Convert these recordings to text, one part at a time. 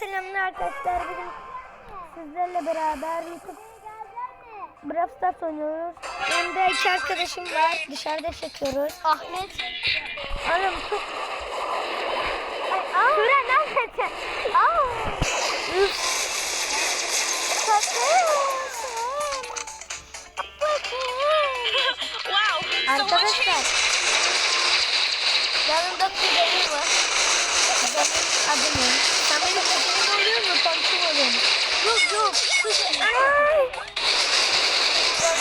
selamlar arkadaşlar. Bugün sizlerle beraber YouTube Brawl Stars oynuyoruz. Yanımda iki arkadaşım var. Dışarıda çekiyoruz. Ahmet. Oğlum çok... Tura neredesin? Aa. Üf. wow. Arkadaşlar. Yanında kuzenim var. Adı ne? Kuzenim oluyor mu? Komşum oluyor mu? Yok yok. Ay.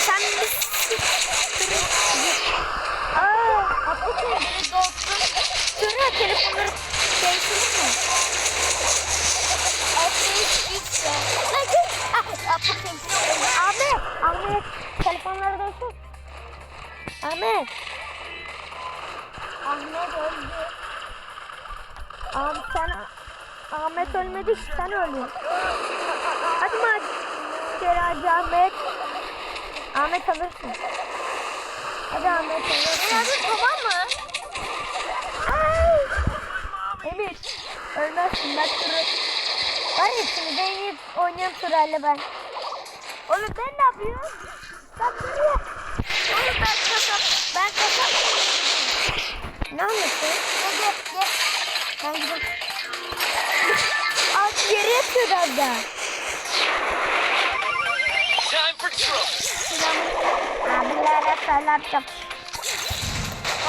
Sen bir... Aa, Hakikaten beni doğdun. Sonra telefonları ölmedi ki sen öldün. Hadi maceracı Ahmet. Ahmet alırsın. Hadi Ahmet alırsın. Hadi tamam mı? Ay! Emir ölmezsin ben turu. Var ya şimdi en iyi oynayan turayla ben. Oğlum ben ne yapıyorum? Bak buraya. Oğlum ben kasap. Ben kasap. Ne anlatıyorsun? Gel gel gel. Ben gidiyorum. Yere yatıyordu az daha. Abilere söyledim.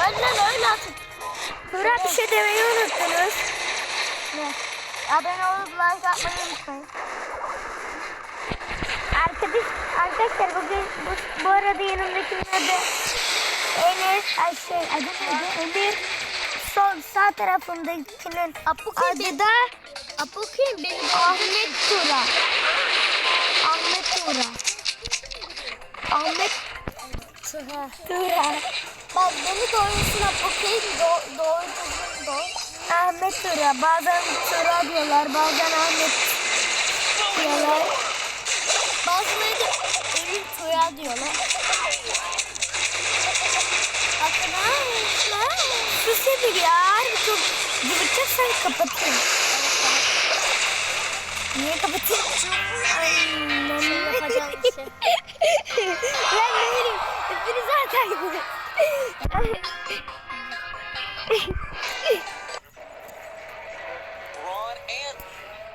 Öyle lan öyle atın. Tura bir şey demeyi unuttunuz. Ne? Abone olup like atmayı unutmayın. Arkadaş, arkadaşlar bugün bu, bu arada yanımdakinin adı Enes, ay şey adı neydi? Emir. Sol sağ tarafındakinin adı da Apo kim? Beni Ahmet Tura. Ahmet Tura. Ahmet Tura. Tura. Bak beni doğrusun Apo kim? Do doğru düzgün doğru. Ahmet Tura. Bazen Tura diyorlar, bazen Ahmet diyorlar. Bazıları da Emin Tura diyorlar. Bakın ha. Sus ya. Çok cıvıtacaksan kapatayım. Niye kapatayım? Ay, yapacağım bir şey. Lan ne bileyim. Hepiniz zaten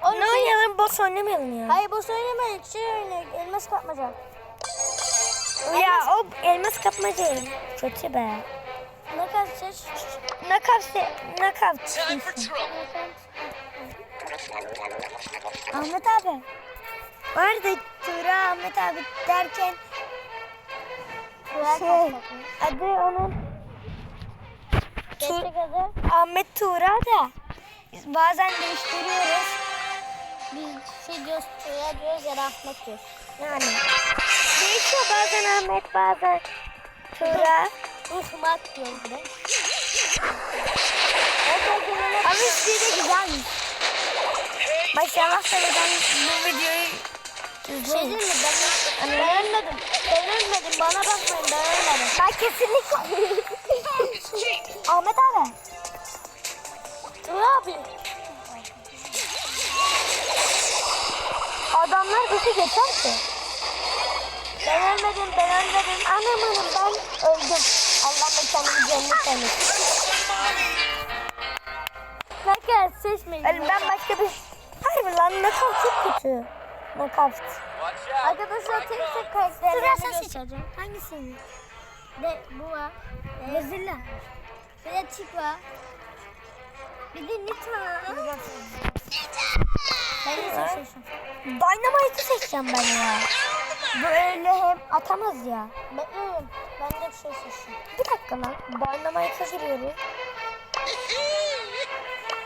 Oğlum, Ne oynayalım? Boss oynamayalım ya. Hayır bu söylemeyin. Şey öyle elmas kapmaca. Ya o elmas kapmaca kötü be. Kadar seç? Nakaf se nakaf. time for trouble. Ahmet abi. Vardı Tura Ahmet abi derken şey adı onun adı. Ahmet Tura da biz bazen değiştiriyoruz. Biz şey diyoruz Tura diyoruz ya da Ahmet diyoruz. Yani değişiyor bazen Ahmet bazen Tura. Ihmat diyoruz bir de. Ama ismi de güzelmiş. Maşallah seneden bu videoyu Şey değil mi? Ben, ben ölmedim. Ben ölmedim. Bana bakmayın. Ben ölmedim. Ben kesinlikle. Ahmet abi. Tura abi. Adamlar bizi geçer ki. Ben ölmedim. Ben ölmedim. Anam anam ben öldüm. Mekanımı cennet eylesin. Kanka seçmeyin. Oğlum ben başka bir... Harbi lan nakavt çok kötü. Nakavt. Arkadaşlar tek tek karakterlerini göstereceğim. Hangisini? De bu var. Ee, Vezilla. bir de var. Bir de Nita. Ben de seçiyorum. Dynamite'ı seçeceğim ben ya. Böyle hem atamaz ya. Ben, de bir şey seçiyorum. Bir dakika lan. Dynamite'a giriyoruz.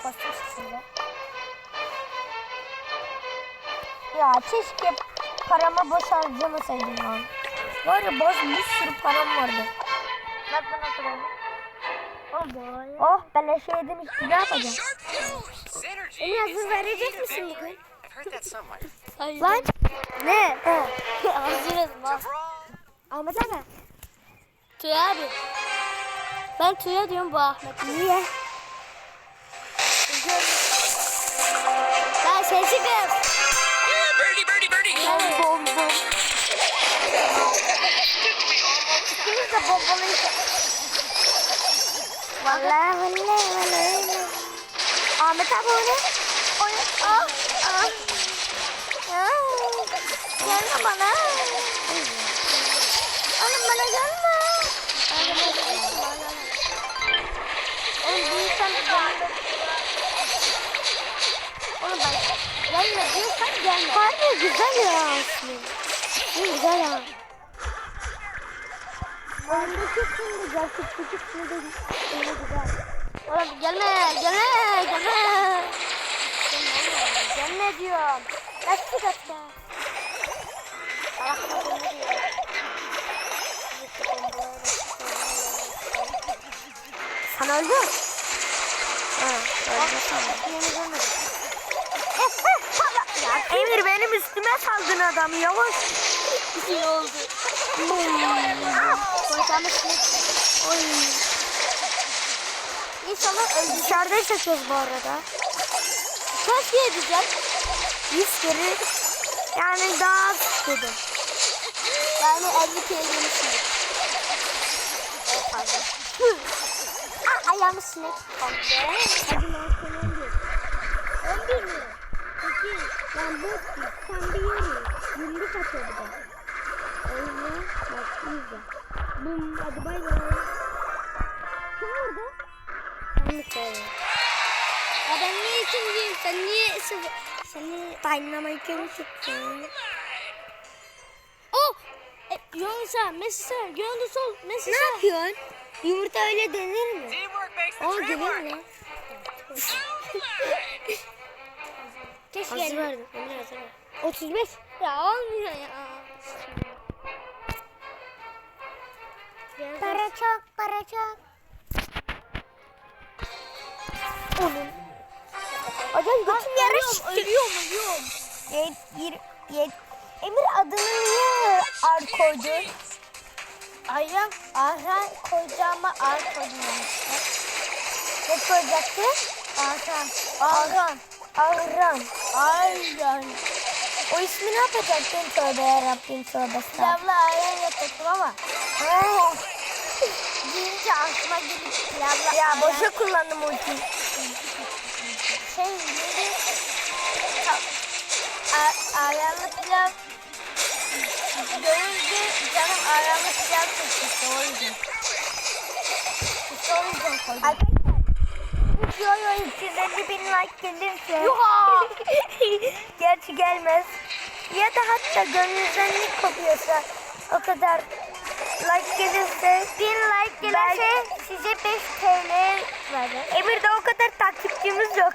Kostüm seçiyorum. Ya keşke parama boş harcamasaydım lan. Var ya boş bir sürü param vardı. Bak bana kadar. Oh. Oh beleşe yedim işte ne yapacağım? Emir hazır verecek misin bugün? Lan ne? Hazırız bak. Ahmet abi. Tuya abi. Ben Tuya diyorum bu Ahmet. Niye? Ben Sesi kız. Birdie, birdie, birdie. Bom bom bom. İkimiz de bombalıyız. Vallahi. Ahmet abi? O ne? Ah, ah. Ah, Gelme bana. Oğlum bana gelme. Gelme diyorsan gelme. Harbi güzel ya aslında. Güzel ya. Oyundaki şimdi gerçekteki şimdi de öyle güzel. Oğlum gelme gelme gelme. Gelme diyorum. Kaçtı kaçtı. Ayakta gelme diyor. Sen öldün. Ha, öldü sanırım. Ya Emir benim üstüme saldın adam yavaş. İyi oldu. Oy. İnşallah öldü. Dışarıda çekiyoruz bu arada. Kaç kere? 100 kere. Yani daha az dedim. Yani 50 kere yemişim. Evet. Aa, ayağımı sinek. İkinci çıktın? Oh! E, Yonsa, Messi sağ, Yonsa sol, Messi Ne yapıyorsun? Yumurta öyle denir mi? Gelir work. mi? Keşke Hazır verdim. Emre hazır ver. 35. Ya olmuyor ya. Para çok, para çok. Oğlum. Hocam götüm yarış. Ölüyorum, ölüyorum. Yet, yir, yet. Emir adını niye ar koydun? Ayran, Arhan koyacağıma ar koydum demişti. Ne koyacaktı? Arhan. Arhan. Arhan. Arhan. O ismi ne yapacaktın? Tövbe yarabbim tövbe. Pilavla ayran yapacaktım ama. Deyince aklıma gelip pilavla Ya boşa kullandım ultiyi. Şey neydi? A- ayranlı pilav görünce canım pilav çekti. O yüzden. İşte o yüzden koydum. Arkadaşlar videoya 250 bin like gelirse Yuha! Gerçi gelmez. Ya da hatta gönlünüzden ne kopuyorsa o kadar like gelirse 1000 like gelirse size 5 TL verir. Emir'de o kadar takipçimiz yok.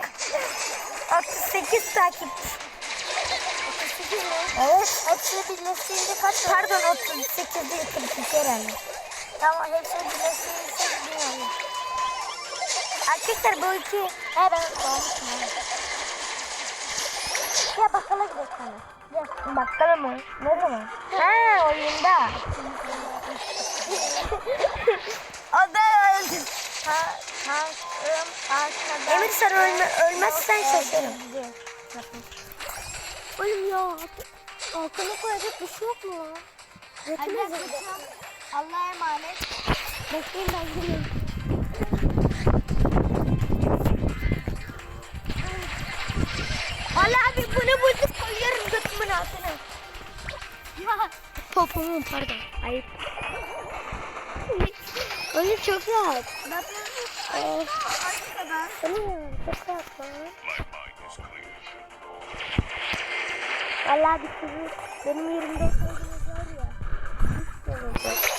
38 takipçi. 38 mi? Evet. Hepsini birleştirince kaç Pardon 38 değil 42 herhalde. Tamam hepsini birleştirince bilmiyorum. Arkadaşlar bu iki. He ben doğmuşum. Ya bakkala gidelim sana. Bakkala mı? Ne zaman? Ha oyunda. o da öldü. Ha, tankım arkada. Emir sen ölme, ölmezsen şaşarım. Oğlum ya. Altına koyacak bir şey yok mu lan? Götürmez Allah'a emanet. Bekleyin ben geliyorum. Allah abi bunu bulduk koyarım götümün altına. Popomun pardon. Ayıp. Öyle çok rahat. Of. Sanıyorum çok rahat Vallahi bir sürü benim yerimde olsaydınız var ya. hiç.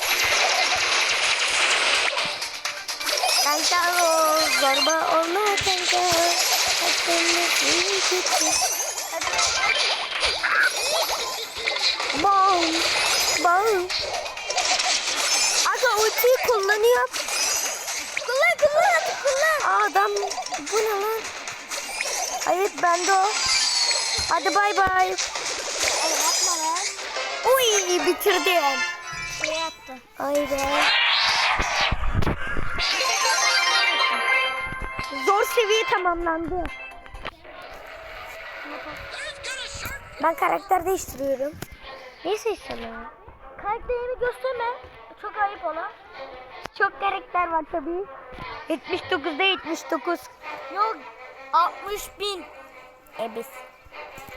Kanka o zorba olma kanka. Hakkını kötü. Bom. Bom. Aga ultiyi kullanıyor. Kullan kullan kullan. Aa, adam bu ne lan? Evet bende o. Hadi bay bay. yapma lan. Uy bitirdim. Şey yaptı. Ay be. Zor seviye tamamlandı. Ben karakter değiştiriyorum. Neyi seçeceğim ya? Karakterimi gösterme. Çok ayıp ona. Çok karakter var tabii. 79'da 79. Yok 60 bin. Ebis.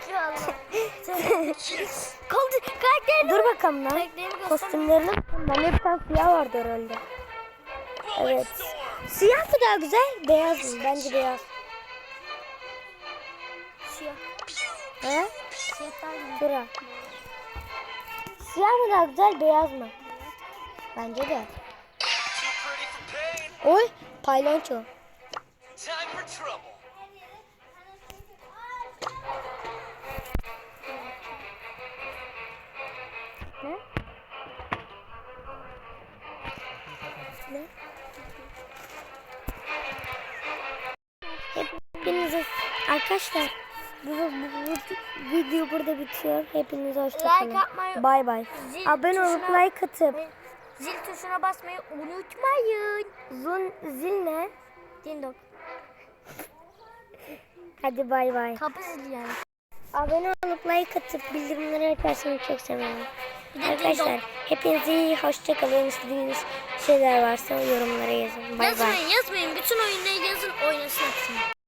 Kaldı karakterimi. Dur bakalım lan. Bakalım. Bende bir tane siyah vardı herhalde. Evet. Siyah mı daha güzel? Beyaz mı? Bence beyaz. Siyah. He? Siyahtan gibi. Şura. Siyah mı daha güzel, beyaz mı? Bence de. Oy, paylonço. Arkadaşlar bu, bu, bu video burada bitiyor. Hepinize hoşçakalın. Like atmayı- Bay bay. Abone olup like atıp Zil tuşuna basmayı unutmayın. zun zil ne? Dindok. Hadi bay bay. Kapı zili yani. Abone olup like atıp bildirimleri açarsanız çok sevinirim. Arkadaşlar dindok. hepinize iyi hoşçakalın. İstediğiniz şeyler varsa yorumlara yazın. Bay bay. Yazmayın yazmayın. Bütün oyunları yazın oynasın.